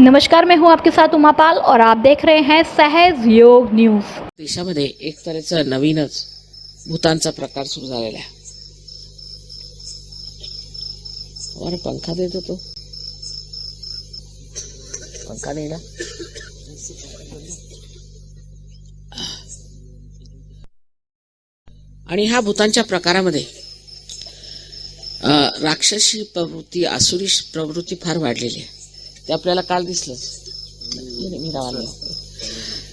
नमस्कार मैं हूं आपके साथ उमापाल और आप देख रहे हैं सहज योग न्यूज देशामध्ये एक तऱ्हेचा नवीनच भूतांचा प्रकार सुरू झालेला आहे. हमारा पंखा देतो तो पंखा नाही ना. आणि ह्या भूतांच्या प्रकारामध्ये राक्षसी प्रवृत्ती आसुरी प्रवृत्ती फार वाढलेली आहे. ते आपल्याला काल दिसलंच मीरावाला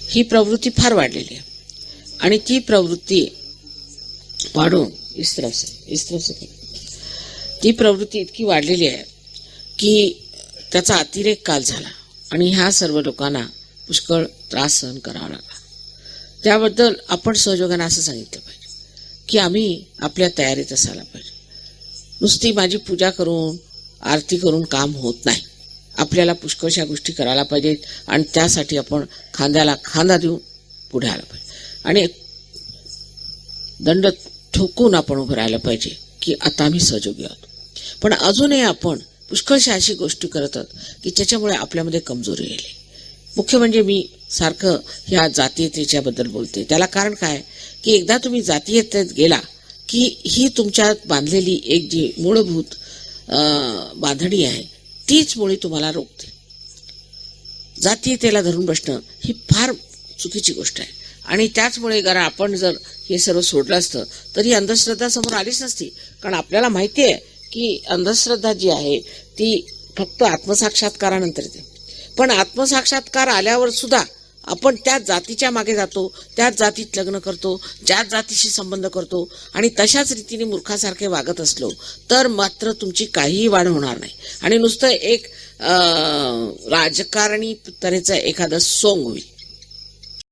ही प्रवृत्ती फार वाढलेली आहे. आणि ती प्रवृत्ती वाढून इस तरफ ती प्रवृत्ती इतकी वाढलेली आहे की त्याचा अतिरेक काल झाला. आणि ह्या सर्व लोकांना पुष्कळ त्रास सहन करावा लागला. त्याबद्दल आपण सहयोगानं असं सांगितलं पाहिजे की आम्ही आपल्या तयारीत असायला पाहिजे. नुसती माझी पूजा करून आरती करून काम होत नाही. आपल्याला पुष्कळशा गोष्टी करायला पाहिजेत आणि त्यासाठी आपण खांद्याला खांदा देऊन पुढे आला पाहिजे. आणि दंड ठोकून आपण उभं राहिलं पाहिजे की आता आम्ही सहयोगी आहोत. पण अजूनही आपण पुष्कळशा अशी गोष्टी करत आहोत की त्याच्यामुळे आपल्यामध्ये कमजोरी येईल मुख्य म्हणजे मी सारखं ह्या जातीयतेच्याबद्दल बोलते. त्याला कारण काय? की एकदा तुम्ही जातीयतेत गेला की ही तुमच्यात बांधलेली एक जी मूलभूत बांधणी आहे तीच मुळी तुम्हाला रोखते. जातीयतेला धरून बसणं ही फार चुकीची गोष्ट आहे. आणि त्याचमुळे जरा आपण जर हे सर्व सोडलं असतं तर ही अंधश्रद्धा समोर आलीच नसती. कारण आपल्याला माहिती आहे की अंधश्रद्धा जी आहे ती फक्त आत्मसाक्षात्कारानंतर येते. पण आत्मसाक्षात्कार आल्यावर सुद्धा आपण त्या जातीच्या मागे जातो त्याच जातीत लग्न करतो ज्या जातीशी संबंध करतो आणि तशाच रीतीने मूर्खासारखे वागत असलो तर मात्र तुमची काहीही वाढ होणार नाही. आणि नुसतं एक राजकारणी तऱ्हेचं एखादं सोंग होईल.